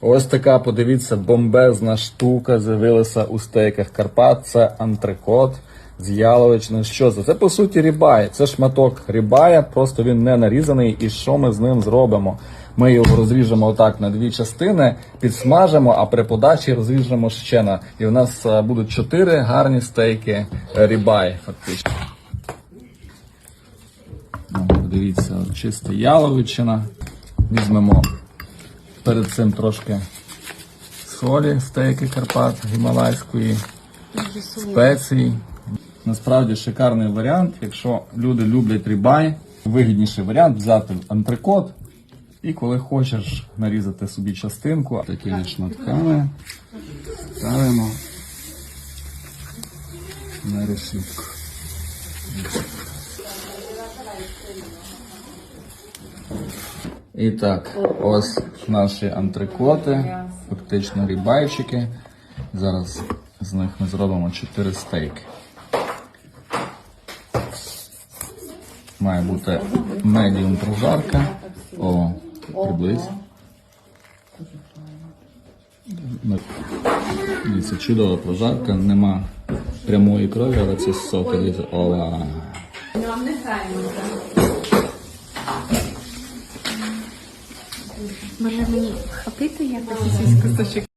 Ось така, подивіться, бомбезна штука з'явилася у стейках Карпат. Це антрикот з яловичини. Що це? Це по суті рібай. Це шматок рібая, просто він не нарізаний. І що ми з ним зробимо? Ми його розріжемо отак на дві частини, підсмажимо, а при подачі розріжемо ще на. І в нас е, будуть чотири гарні стейки рібай, фактично. Ну, Дивіться, чиста яловичина. Візьмемо перед цим трошки солі, стейки Карпат гімалайської, спецій. Насправді шикарний варіант. Якщо люди люблять рібай, вигідніший варіант взяти антрикот і коли хочеш нарізати собі частинку, такими шматками ставимо на решітку. І так, ось наші антрикоти, фактично рібайчики. Зараз з них ми зробимо 4 стейки. Має бути медіум прожарка. О, приблизь. Ну, Дивіться, чудова прожарка, нема прямої крові, але це соки. Ова. Може мені хапити якось якийсь кусочок?